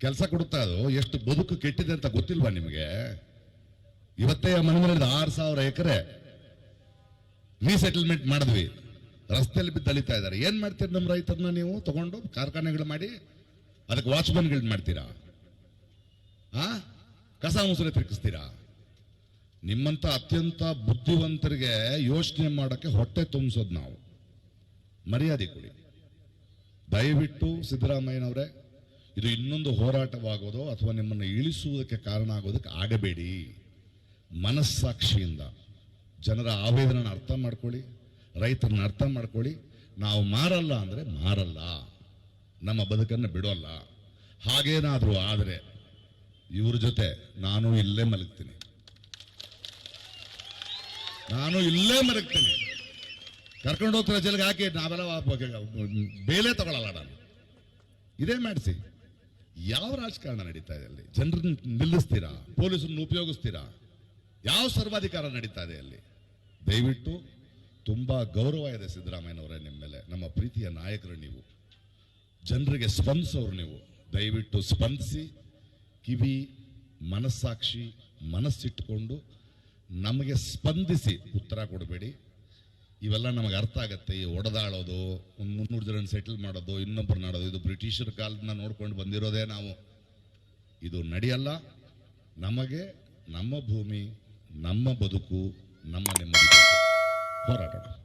ಕೆಲಸ ಕೊಡುತ್ತಾ ಅದು? ಎಷ್ಟು ಬದುಕು ಕೆಟ್ಟಿದೆ ಅಂತ ಗೊತ್ತಿಲ್ವಾ ನಿಮಗೆ? ಇವತ್ತೇ ಮನೆಗಳಲ್ಲಿ ಆರು ಸಾವಿರ ಎಕರೆ ರೀಸೆಟಲ್ಮೆಂಟ್ ಮಾಡಿದ್ವಿ. ರಸ್ತೆಯಲ್ಲಿ ಬಿದ್ದು ಅಲಿತಾ ಇದ್ದಾರೆ. ಏನ್ ಮಾಡ್ತೀರಿ ನಮ್ಮ ರೈತರನ್ನ ನೀವು? ತಗೊಂಡು ಕಾರ್ಖಾನೆಗಳು ಮಾಡಿ, ಅದಕ್ಕೆ ವಾಚ್ಮನ್ಗಳು ಮಾಡ್ತೀರಾ? ಆ? ಕಸ ಮುಸುರೆ ತಿರುಗಿಸ್ತೀರಾ? ನಿಮ್ಮಂತ ಅತ್ಯಂತ ಬುದ್ಧಿವಂತರಿಗೆ ಯೋಚನೆ ಮಾಡೋಕ್ಕೆ ಹೊಟ್ಟೆ ತುಂಬಿಸೋದು ನಾವು. ಮರ್ಯಾದೆ ಕೊಡಿ. ದಯವಿಟ್ಟು ಸಿದ್ದರಾಮಯ್ಯನವರೇ ಇದು ಇನ್ನೊಂದು ಹೋರಾಟವಾಗೋದೋ ಅಥವಾ ನಿಮ್ಮನ್ನು ಇಳಿಸುವುದಕ್ಕೆ ಕಾರಣ ಆಗೋದಕ್ಕೆ ಆಗಬೇಡಿ. ಮನಸ್ಸಾಕ್ಷಿಯಿಂದ ಜನರ ಆವೇದನ ಅರ್ಥ ಮಾಡ್ಕೊಳ್ಳಿ, ರೈತರನ್ನ ಅರ್ಥ ಮಾಡ್ಕೊಳ್ಳಿ. ನಾವು ಮಾರಲ್ಲ ಅಂದರೆ ಮಾರಲ್ಲ. ನಮ್ಮ ಬದುಕನ್ನು ಬಿಡೋಲ್ಲ. ಹಾಗೇನಾದರೂ ಆದರೆ ಇವ್ರ ಜೊತೆ ನಾನು ಇಲ್ಲೇ ಮಲಗ್ತೀನಿ. ನಾನು ಇಲ್ಲೇ ಮಲಗ್ತೀನಿ. ಕರ್ಕೊಂಡು ಹೋಗ್ತಾರೆ ಜಲ್ಗೆ ಹಾಕಿ ನಾವೆಲ್ಲ ಬೇಲೆ ತಗೊಳ್ಳಲ್ಲ ನಾನು. ಇದೇ ಮಾಡಿಸಿ. ಯಾವ ರಾಜಕಾರಣ ನಡೀತಾ ಇದೆ ಅಲ್ಲಿ? ಜನರನ್ನ ನಿಲ್ಲಿಸ್ತೀರಾ? ಪೊಲೀಸರನ್ನ ಉಪಯೋಗಿಸ್ತೀರಾ? ಯಾವ ಸರ್ವಾಧಿಕಾರ ನಡೀತಾ ಇದೆ ಅಲ್ಲಿ? ದಯವಿಟ್ಟು ತುಂಬಾ ಗೌರವ ಇದೆ ಸಿದ್ದರಾಮಯ್ಯನವರೇ ನಿಮ್ಮ ಮೇಲೆ. ನಮ್ಮ ಪ್ರೀತಿಯ ನಾಯಕರು ನೀವು. ಜನರಿಗೆ ಸ್ಪಂದಿಸೋರು ನೀವು. ದಯವಿಟ್ಟು ಸ್ಪಂದಿಸಿ, ಕಿವಿ, ಮನಸ್ಸಾಕ್ಷಿ ಮನಸ್ಸಿಟ್ಟುಕೊಂಡು ನಮಗೆ ಸ್ಪಂದಿಸಿ ಉತ್ತರ ಕೊಡಬೇಡಿ. ಇವೆಲ್ಲ ನಮಗೆ ಅರ್ಥ ಆಗತ್ತೆ. ಈ ಒಡೆದಾಳೋದು, ಒಂದು ಮುನ್ನೂರು ಜನ ಸೆಟಲ್ ಮಾಡೋದು ಇನ್ನೊಬ್ಬರು ಮಾಡೋದು ಇದು ಬ್ರಿಟಿಷರ ಕಾಲದಿಂದ ನೋಡ್ಕೊಂಡು ಬಂದಿರೋದೇ ನಾವು. ಇದು ನಡೆಯಲ್ಲ. ನಮಗೆ ನಮ್ಮ ಭೂಮಿ, ನಮ್ಮ ಬದುಕು, ನಮ್ಮ ನೆಮ್ಮದಿ ಹೋರಾಟ